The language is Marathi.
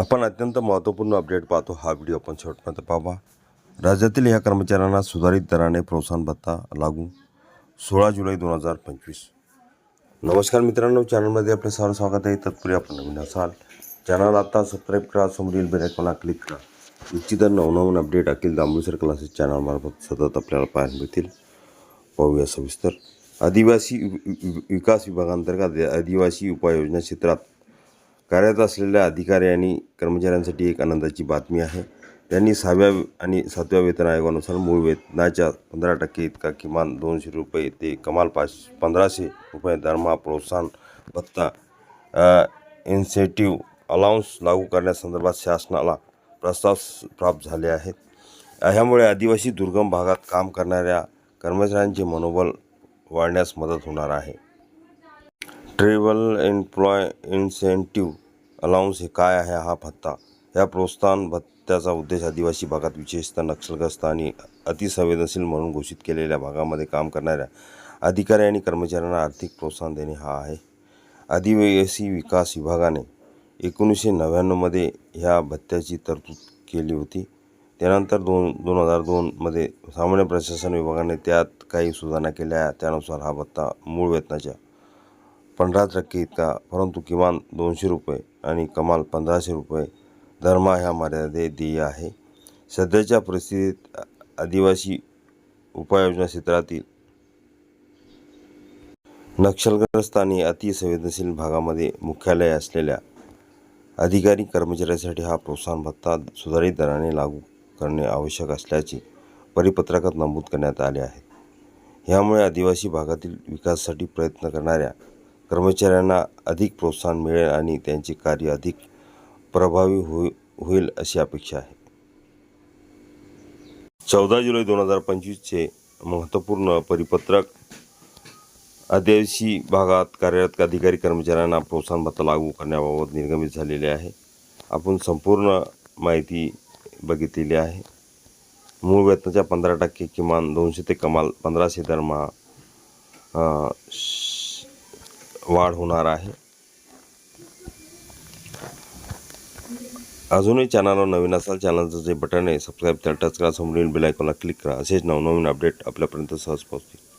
आपण अत्यंत महत्त्वपूर्ण अपडेट पाहतो. हा व्हिडिओ आपण शेवटपर्यंत पाहा राज्यातील या कर्मचाऱ्यांना सुधारित दराने प्रोत्साहन भत्ता लागू. सोळा जुलै दोन हजार पंचवीस. नमस्कार मित्रांनो चॅनलमध्ये आपले सर्व स्वागत आहे. तत्पूर्वी आपण नवीन असाल चॅनल आता सबस्क्राईब करा समोरील बेल क्लिक करा. निश्चित नवनवीन अपडेट अखिल दांबुसर क्लासेस चॅनलमार्फत सतत आपल्याला पाहायला मिळतील. पाहूया सविस्तर. आदिवासी विकास विभागांतर्गत आदिवासी उपाययोजना क्षेत्रात कार्यरत असलेल्या अधिकारी आणि कर्मचाऱ्यांसाठी एक आनंदाची बातमी आहे. त्यांनी सहाव्या आणि सातव्या वेतन आयोगानुसार मूळ वेतनाच्या पंधरा टक्के इतका किमान दोनशे रुपये ते कमाल पाच पंधराशे रुपये दरमहा प्रोत्साहन भत्ता इन्सेटिव्ह अलाउन्स लागू करण्यासंदर्भात शासनाला प्रस्ताव प्राप्त झाले आहेत. ह्यामुळे आदिवासी दुर्गम भागात काम करणाऱ्या कर्मचाऱ्यांचे मनोबल वाढण्यास मदत होणार आहे. ट्रेवल एम्प्लॉय इन्सेंटिव्ह अलाउन्स हे काय आहे हा भत्ता? या प्रोत्साहन भत्त्याचा उद्देश आदिवासी भागात विशेषतः नक्षलग्रस्त आणि अतिसंवेदनशील म्हणून घोषित केलेल्या भागामध्ये काम करणाऱ्या अधिकारी आणि कर्मचाऱ्यांना आर्थिक प्रोत्साहन देणे हा आहे. आदिवासी विकास विभागाने एकोणीसशे नव्याण्णवमध्ये ह्या भत्त्याची तरतूद केली होती. त्यानंतर दोन दोन हजार दोनमध्ये सामान्य प्रशासन विभागाने त्यात काही सुधारणा केल्या. त्यानुसार हा भत्ता मूळ वेतनाच्या पंधरा टक्के इतका परंतु किमान दोनशे रुपये आणि कमाल पंधराशे रुपये धर्मा ह्या मर्यादे देय आहे. सध्याच्या परिस्थितीत आदिवासी उपाययोजना क्षेत्रातील नक्षलग्रस्त आणि अतिसंवेदनशील भागामध्ये मुख्यालय असलेल्या अधिकारी कर्मचाऱ्यांसाठी हा प्रोत्साहन भत्ता सुधारित दराने लागू करणे आवश्यक असल्याचे परिपत्रकात नमूद करण्यात आले आहे. ह्यामुळे आदिवासी भागातील विकासासाठी प्रयत्न करणाऱ्या कर्मचाऱ्यांना अधिक प्रोत्साहन मिळेल आणि त्यांचे कार्य अधिक प्रभावी होई होईल अशी अपेक्षा आहे. चौदा जुलै दोन हजार पंचवीसचे महत्त्वपूर्ण परिपत्रक आदिवासी भागात कार्यरत अधिकारी कर्मचाऱ्यांना प्रोत्साहन भत्ता लागू करण्याबाबत निर्गमित झालेले आहे. आपण संपूर्ण माहिती बघितलेली आहे. मूळ वेतनाच्या पंधरा टक्के किमान दोनशे ते कमाल पंधराशे दरमहा वाढ होणार आहे. अजूनही चॅनलवर नवीन असाल चॅनलचं जे बटन आहे सबस्क्राईब त्या टच करा समोरील बेलायकॉनला क्लिक करा. असेच नवनवीन अपडेट आपल्यापर्यंत सहज पोहोचतील.